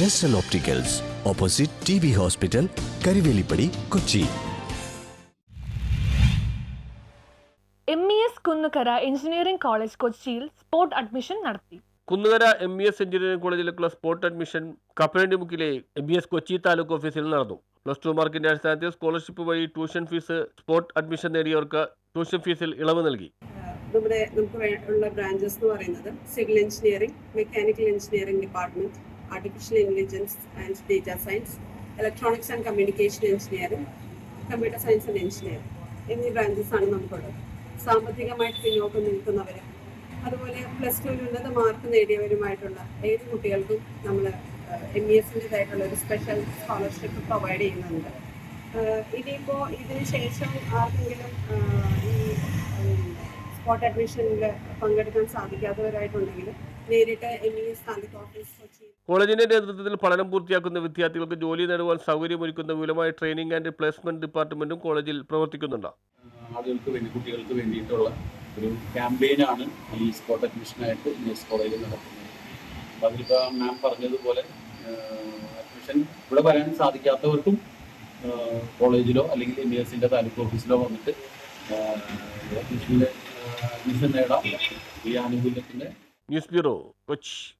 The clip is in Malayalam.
ജെസ്റ്റൽ opticals opposite T B hospital Karivelippady Kochi M E S Kunnukara engineering college കൊച്ചിയിൽ സ്പോട്ട് അഡ്മിഷൻ നടത്തി. Kunnukara M E S engineering കോളേജിലേക്കുള്ള spot admission കപ്പലണ്ടിമുക്കിലെ M E S Kochi taluk ഓഫീസിൽ നടന്നു. പ്ലസ് ടു മാർക്കിന്റെ അടിസ്ഥാനത്തിൽ സ്കോളർഷിപ്പ് വഴി ട്യൂഷൻ ഫീസ് സ്പോട്ട് അഡ്മിഷൻ നേടിയവർക്ക് ട്യൂഷൻ ഫീസിൽ ഇളവ് നൽകി. നമ്മുടെ നമുക്ക് ഉള്ള ബ്രാഞ്ചസ് എന്ന് പറയുന്നത് civil engineering mechanical engineering department artificial intelligence and data science electronics and communication engineering computer science and engineering എന്നീ ബ്രാഞ്ചസ് ആണ് നമുക്കുള്ളത്. സാമ്പത്തികമായിട്ട് പിന്നോക്കം നിൽക്കുന്നവരും അതുപോലെ പ്ലസ് ടുവിൽ ഉന്നത മാർക്ക് നേടിയവരുമായിട്ടുള്ള ഏത് കുട്ടികൾക്കും നമ്മൾ എം ഇ എസിന്റെതായിട്ടുള്ള ഒരു സ്പെഷ്യൽ സ്കോളർഷിപ്പ് പ്രൊവൈഡ് ചെയ്യുന്നുണ്ട്. ഇനിയിപ്പോൾ ഇനിയിപ്പോ ഇതിന് ശേഷം ആർക്കെങ്കിലും സ്പോട്ട് അഡ്മിഷനിൽ പങ്കെടുക്കാൻ സാധിക്കാത്തവരായിട്ടുണ്ടെങ്കിൽ നേരിട്ട് M E S taluk office Kochi കോളേജിന്റെ നേതൃത്വത്തിൽ പഠനം പൂർത്തിയാക്കുന്ന വിദ്യാർത്ഥികൾക്ക് ജോലി നേടുവാൻ സൗകര്യമൊരുക്കുന്ന വിപുലമായ ട്രെയിനിങ് ആൻഡ് പ്ലേസ്മെന്റ് ഡിപ്പാർട്ട്മെന്റും കോളേജിൽ പ്രവർത്തിക്കുന്നുണ്ട്. ആളുകൾക്ക് വേണ്ടി കുട്ടികൾക്ക് വേണ്ടിയിട്ടുള്ള ഒരു ക്യാമ്പയിനാണ് ഈ സ്പോട്ട് അഡ്മിഷനായിട്ട് ഇ എസ് കോളേജിൽ നടക്കുന്നത് അതിലിപ്പോൾ മാം പറഞ്ഞതുപോലെ അഡ്മിഷൻ ഇവിടെ വരാൻ സാധിക്കാത്തവർക്കും കോളേജിലോ അല്ലെങ്കിൽ എം ബി എസിന്റെ താലൂക്ക് ഓഫീസിലോ വന്നിട്ട് അഡ്മിഷനിൽ അഡ്മിഷൻ നേടാം. ഈ ആനുകൂല്യത്തിന്റെ ന്യൂസ് ബ്യൂറോ കൊച്ചി.